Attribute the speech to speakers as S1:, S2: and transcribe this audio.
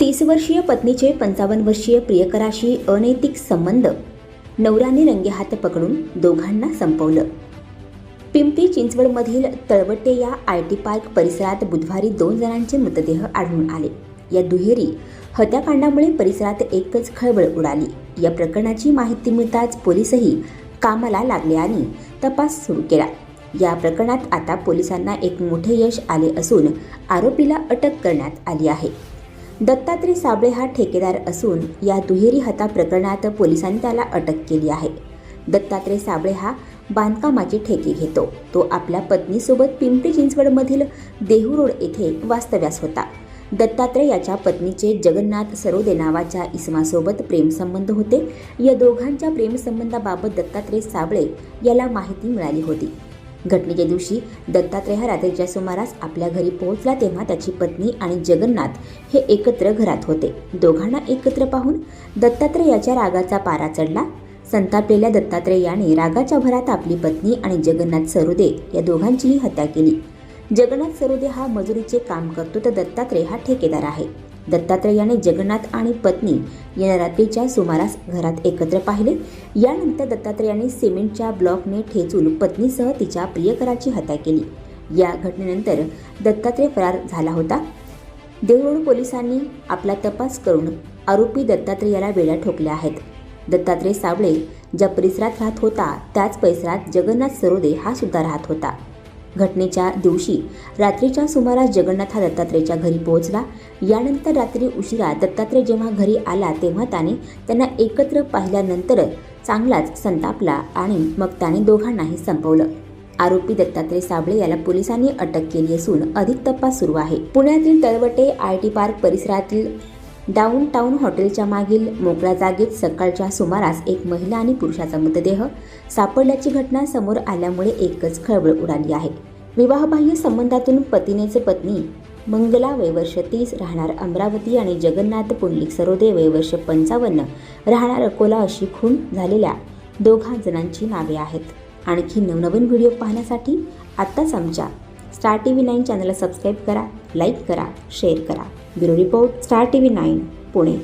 S1: तीस वर्षीय पत्नीचे पंचावन्न वर्षीय प्रियकराशी अनैतिक संबंध. नवऱ्याने रंगेहात पकडून दोघांना संपवलं. पिंपरी चिंचवडमधील तळवटे या आय टी पार्क परिसरात बुधवारी दोन जणांचे मृतदेह आढळून आले. या दुहेरी हत्याकांडामुळे परिसरात एकच खळबळ उडाली. या प्रकरणाची माहिती मिळताच पोलीसही कामाला लागले आणि तपास सुरू केला. या प्रकरणात आता पोलिसांना एक मोठे यश आले असून आरोपीला अटक करण्यात आली आहे. दत्तात्रय साबळे हा ठेकेदार असून या दुहेरी हता प्रकरणात पोलिसांनी त्याला अटक केली आहे. दत्तात्रय साबळे हा बांधकामाचे ठेके घेतो. तो आपल्या पत्नीसोबत पिंपरी चिंचवडमधील देहू रोड येथे वास्तव्यास होता. दत्तात्रय याच्या पत्नीचे जगन्नाथ सरोदे नावाच्या इसमासोबत प्रेमसंबंध होते. या दोघांच्या प्रेमसंबंधाबाबत दत्तात्रय साबळे याला माहिती मिळाली होती. घटनेच्या दिवशी दत्तात्रय हा रात्रीच्या सुमारास आपल्या घरी पोहोचला तेव्हा त्याची पत्नी आणि जगन्नाथ हे एकत्र घरात होते. दोघांना एकत्र पाहून दत्तात्रयाच्या रागाचा पारा चढला. संतापलेल्या दत्तात्रय याने रागाच्या भरात आपली पत्नी आणि जगन्नाथ सरोदे या दोघांचीही हत्या केली. जगन्नाथ सरोदे हा मजुरीचे काम करतो तर दत्तात्रय हा ठेकेदार आहे. दत्तात्रेयाने जगन्नाथ आणि पत्नी यांना रात्रीच्या सुमारास घरात एकत्र पाहिले. यानंतर दत्तात्रयाने सिमेंटच्या ब्लॉकने ठेचून पत्नीसह तिच्या प्रियकराची हत्या केली. या घटनेनंतर दत्तात्रय फरार झाला होता. देहरोड पोलिसांनी आपला तपास करून आरोपी दत्तात्रेयाला वेळा ठोकल्या आहेत. दत्तात्रय सावळे ज्या परिसरात राहत होता त्याच परिसरात जगन्नाथ सरोदे हा सुद्धा राहत होता. घटनेच्या दिवशी रात्रीच्या सुमारास जगन्नाथ हा दत्तात्रयच्या घरी पोहोचला. यानंतर रात्री उशिरा दत्तात्रय जेव्हा घरी आला तेव्हा त्याने त्यांना एकत्र पाहिल्यानंतर चांगलाच संतापला आणि मग त्याने दोघांनाही संपवलं. आरोपी दत्तात्रय साबळे याला पोलिसांनी अटक केली असून अधिक तपास सुरू आहे. पुण्यातील तळवटे आय टी पार्क परिसरातील डाऊन टाऊन हॉटेलच्या मागील मोकळ्या जागेत सकाळच्या सुमारास एक महिला आणि पुरुषाचा मृतदेह सापडल्याची घटना समोर आल्यामुळे एकच खळबळ उडाली आहे. विवाहबाह्य संबंधातून पतीनेचे पत्नी मंगला वयवर्ष तीस राहणार अमरावती आणि जगन्नाथ पुंडलिक सरोदे वयवर्ष पंचावन्न राहणार अकोला अशी खून झालेल्या दोघा जणांची नावे आहेत. आणखी नवनवीन व्हिडिओ पाहण्यासाठी आत्ताच आमच्या स्टार टी व्ही नाईन चॅनलला सबस्क्राईब करा लाईक करा शेअर करा. Bureau report star TV nine Pune.